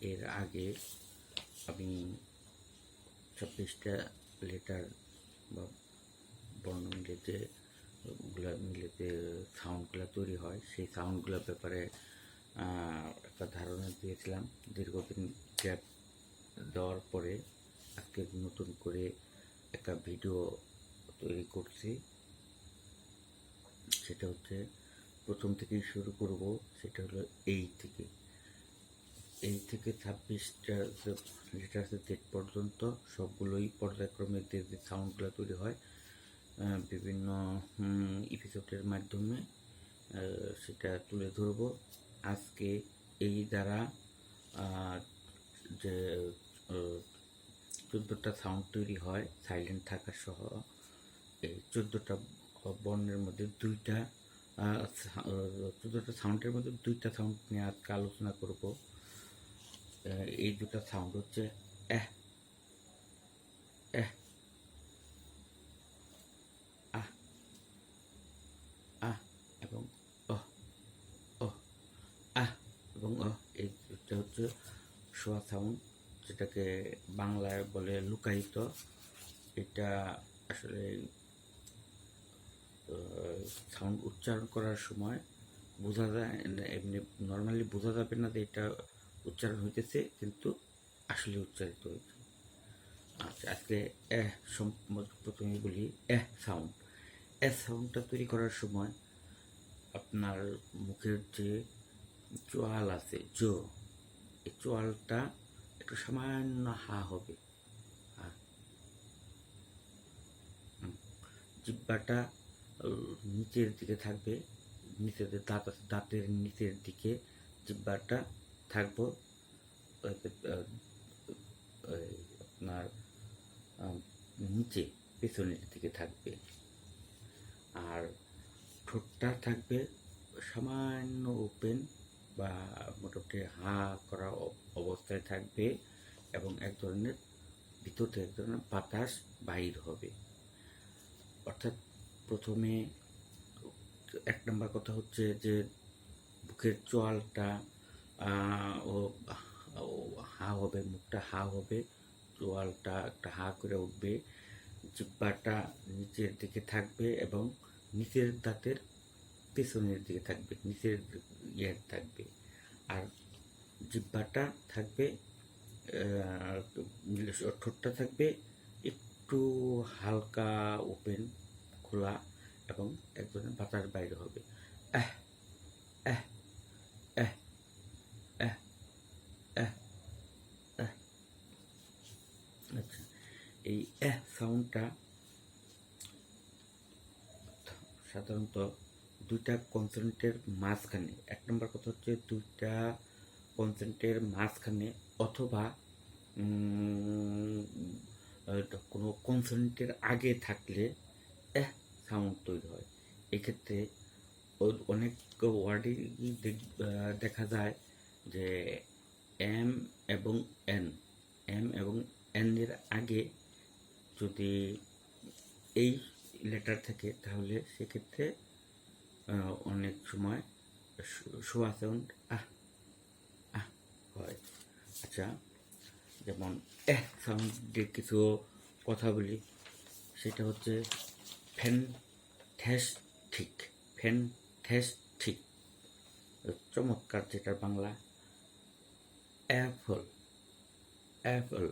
এর আগে আমি চব্বিশটা লেটার বা বর্ণ মিলে যে গুলা মিলে যে সাউন্ডগুলো তৈরি হয়। সেই সাউন্ডগুলোর ব্যাপারে একটা ধারণা দিয়েছিলাম। দীর্ঘদিন গ্যাপ দেওয়ার পরে আজকে নতুন করে একটা ভিডিও তৈরি করছি। সেটা হচ্ছে প্রথম থেকেই শুরু করব, সেটা হলো এই থেকে। এই থেকে ছাব্বিশটা লিটার ডেট পর্যন্ত, সবগুলোই পর্যায়ক্রমে যে যে সাউন্ডগুলো তৈরি হয় বিভিন্ন এপিসোডের মাধ্যমে সেটা তুলে ধরবো। আজকে এই দ্বারা যে চোদ্দোটা সাউন্ড তৈরি হয় সাইলেন্ট থাকা সহ, এই চোদ্দোটা বর্ণের মধ্যে দুইটা চোদ্দোটা সাউন্ডের মধ্যে দুইটা সাউন্ড নিয়ে আজকে আলোচনা করব। এই দুটা সাউন্ড হচ্ছে এহ এহ, আহ আহ, এবং অহ অহ, আহ, এবং অহ, এই দুটা হচ্ছে শোয়া সাউন্ড যেটাকে বাংলায় বলে লুকায়িত। এটা আসলে সাউন্ড উচ্চারণ করার সময় বোঝা যায়, এমনি নর্মালি বোঝা যাবে না যে এটা উচ্চারণ হইতেছে, কিন্তু আসলে উচ্চারিত হয়েছে আচ্ছা আজকে এহ প্রথমে বলি এহ সাউন্ড এহ সাউন্ডটা তৈরি করার সময় আপনার মুখের যে চোয়াল আছে, জো, এই চোয়ালটা একটু সামান্য হা হবে। জিব্বাটা নিচের দিকে থাকবে নিচের দাঁত আছে, দাঁতের নিচের দিকে জিব্বাটা থাকব আপনার নিচে, পেছনের দিকে থাকবে। আর ঠোঁটটা থাকবে সামান্য ওপেন বা মোটামুটি হা করা অবস্থায় থাকবে এবং এক ধরনের ভিতর থেকে এক ধরনের বাতাস বাহির হবে। অর্থাৎ প্রথমে এক নম্বর কথা হচ্ছে যে, বুকের চোয়ালটা ও হা হবে, মুখটা হা হবে, চোয়ালটা একটা হা করে উঠবে, জিব্বাটা নিচের দিকে থাকবে এবং নিচের দাঁতের পেছনের দিকে থাকবে, নিচের ইয়ে থাকবে। আর জিব্বাটা থাকবে ঠোঁটটা থাকবে একটু হালকা ওপেন, খোলা এবং এক ধরনের বাতাস বাইরে হবে। আহ আহ আহ আহ আহ আচ্ছা এই এহ সাউন্ডটা সাধারণত দুইটা কনসেন্টের মাঝখানে, এক নম্বর কথা হচ্ছে দুইটা কনসেন্টের মাঝখানে অথবা কোনো কনসেন্টের আগে থাকলে, এহ সাউন্ড তৈরি হয়। এক্ষেত্রে অনেক ওয়ার্ডে দেখা যায় যে এম এবং এন এম এবং এন এর আগে যদি এই লেটার থাকে, তাহলে সেক্ষেত্রে অনেক সময় শোয়া সাউন্ড আহ আহ, হয়। আচ্ছা যেমন, এহ সাউন্ডের কিছু কথা বলি, সেটা হচ্ছে ফ্যান ঠ্যাস ঠিক ফ্যান ঠ্যাস ঠিক। চমৎকার যেটার Bangla. Apple apple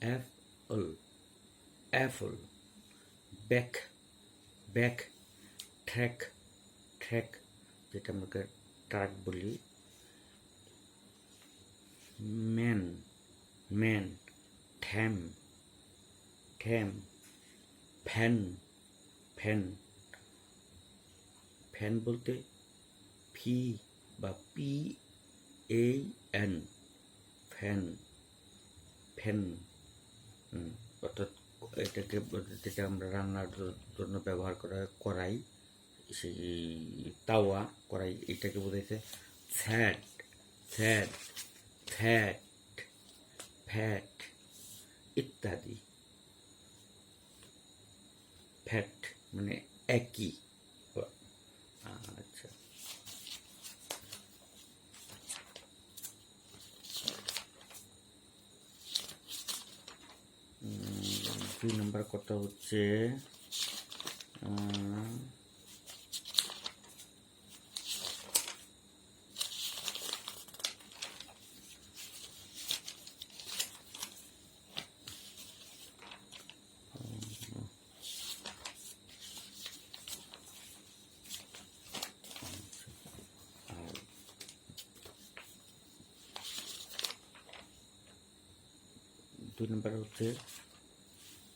apple. Apple back back track track যেটা আমরা ট্রাক বলি। ম্যান ম্যান ঠ্যাম ঠ্যাম ফ্যান ফ্যান ফ্যান বলতে ফি বা P A N fan fan অর্থাৎ এটাকে যেটা আমরা রান্নার জন্য ব্যবহার করা হয় কড়াই সেই তাওয়া কড়াই এটাকে বোঝাইছে ফ্যাট ফ্যাট ফ্যাট ফ্যাট ইত্যাদি। ফ্যাট মানে একই আচ্ছা দুই কথা হচ্ছে দুই নম্বর হচ্ছে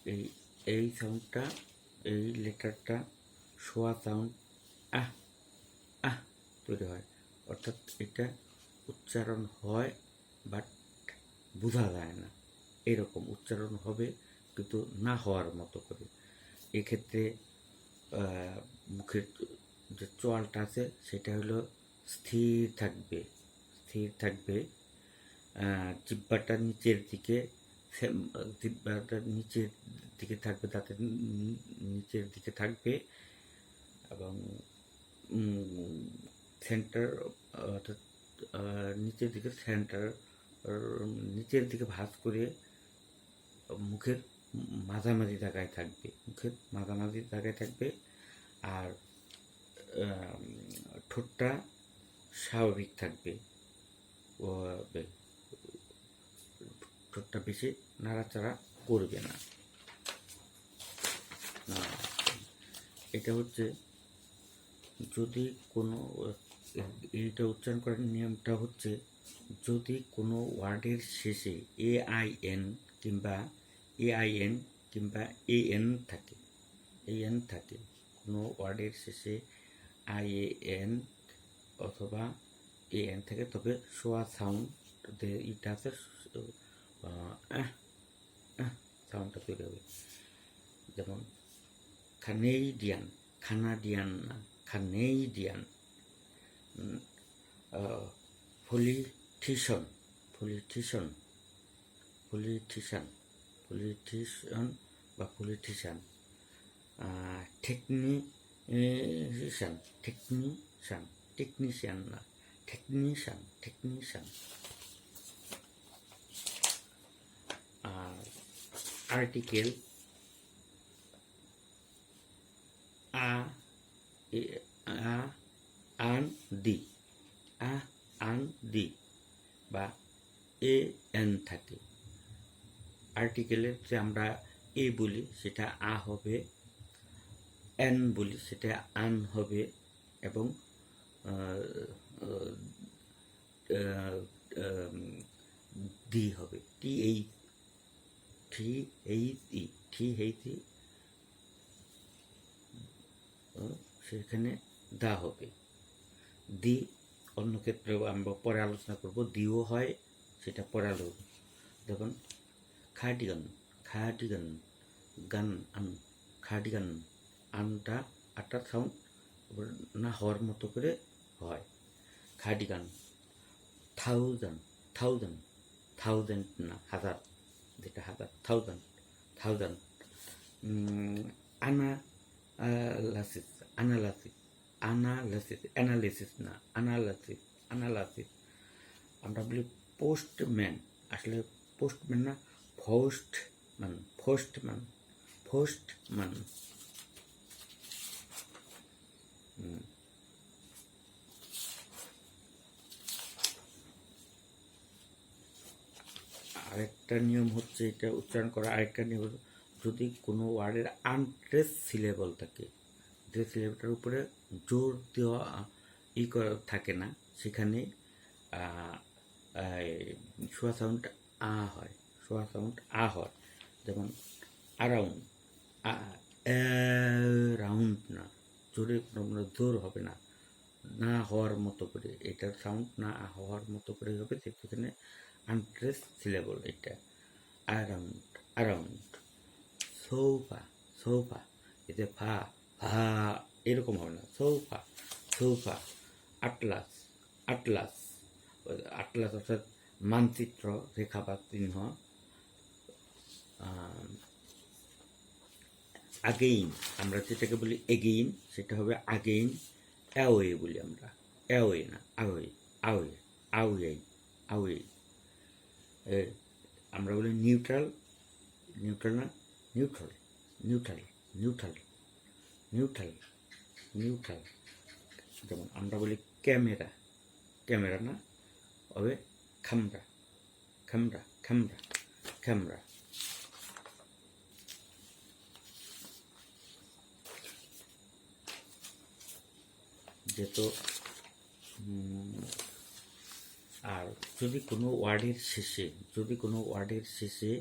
এই এই সাউন্ডটা এই লেটারটা শোয়া সাউন্ড আহ আহ তৈরি হয়। অর্থাৎ এটা উচ্চারণ হয় বাট বোঝা যায় না। এরকম উচ্চারণ হবে কিন্তু না হওয়ার মতো করে। এক্ষেত্রে মুখের যে চোয়ালটা আছে সেটা হলো স্থির থাকবে স্থির থাকবে। আহ, জিহ্বাটা নিচের দিকে নিচের দিকে থাকবে দাঁতের নিচের দিকে থাকবে এবং সেন্টার অর্থাৎ নিচের দিকে সেন্টার নিচের দিকে ভাঁজ করে মুখের মাঝামাঝি জায়গায় থাকবে, মুখের মাঝামাঝি জায়গায় থাকবে আর ঠোঁটটা স্বাভাবিক থাকবে। ঠোঁটটা বেশি নাড়াচাড়া করবে না। এটা হচ্ছে যদি কোনো, এইটা উচ্চারণ করার নিয়মটা হচ্ছে যদি কোনো ওয়ার্ডের শেষে এ আই এন কিংবা এ আই এন কিংবা এ এন থাকে এ এন থাকে, কোনো ওয়ার্ডের শেষে আই এ এন অথবা এ এন থাকে, তবে সোয়া সাউন্ড এটা আছে সাউন্ডটা তৈরি হবে যেমন খানেইডিয়ান খানাডিয়ান না খানেইডিয়ান পলিটিশন পলিটিশন পলিটিশান পলিটিশন বা পলিটিশান টেকনিশিয়ান টেকনিশান টেকনিশিয়ান না technician technician article a an the a an the বা এ এন থাকে। আর্টিকেলের যে আমরা এ বলি, সেটা আ হবে এন বলি, সেটা আন হবে এবং দি হবে। T H T H E T H E সেখানে দা হবে। দি অন্য ক্ষেত্রে আমরা পরে আলোচনা করব। দিও হয়, সেটা পরে আলোচনা দেখুন, খাডিগান খাডিগান, গান, আন, খাডিগান, আনটা আটটা সাউন্ড না হওয়ার মতো করে হয়। খাডিগান থাউজেন্ড থাউজেন্ড থাউজেন্ড না, হাজার। যেটা হাজার থাউজেন্ড থাউজেন্ড আনা লাসিস অ্যানালাসিস অ্যানালাসিস অ্যানালিসিস না অ্যানালাসিস অ্যানালাসিস আমরা বলি পোস্টম্যান আসলে পোস্টম্যান না ফোস্টম্যান ফোস্টম্যান ফোস্টম্যান আরেকটা নিয়ম হচ্ছে এটা উচ্চারণ করা, আরেকটা নিয়ম যদি কোনো ওয়ার্ডের আনট্রেস সিলেবল থাকে যে সিলেবলটার উপরে জোর দেওয়া ই থাকে না, সেখানে শোয়া সাউন্ড আ হয়, শোয়া সাউন্ড আ হয়। যেমন আরাউন্ড রাউন্ড না, জোরে কোনো জোর হবে না না হওয়ার মতো করে, এটার সাউন্ড না হওয়ার মতো করে হবে সেখানে আনট্রেস সিলেবল এটা। আরাউন্ড অ্যারাউন্ড সোফা সোফা এতে ফা ফা, এরকম হবে না। Sofa sofa atlas atlas atlas অর্থাৎ মানচিত্র রেখা বা চিহ্ন আগেইন আমরা যেটাকে বলি এগেইন সেটা হবে আগেইন অ্যাওয়ে বলি আমরা। অ্যাওয়ে না আওয়ে আওয়ে আওয়ে আওয়ে আমরা বলি নিউট্রাল নিউট্রাল না, neutral neutral neutral neutral neutral. যেমন আমরা বলি ক্যামেরা ক্যামেরা না, হবে খামরা খামরা খামরা খামরা যেহেতু আর যদি কোনো ওয়ার্ডের শেষে, যদি কোনো ওয়ার্ডের শেষে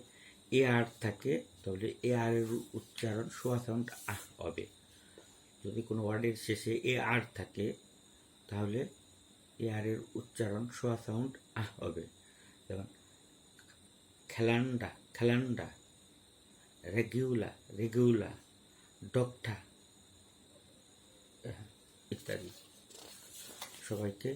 এ আর থাকে, তাহলে এ আর এর উচ্চারণ সোয়া সাউন্ড আহ হবে। যদি কোনো ওয়ার্ডের শেষে এ আর থাকে, তাহলে এ আর এর উচ্চারণ সোয়া সাউন্ড আহ হবে। যেমন খেলান্ডা খেলান্ডা রেগুলা রেগুলা ডক্টা ইত্যাদি। সবাইকে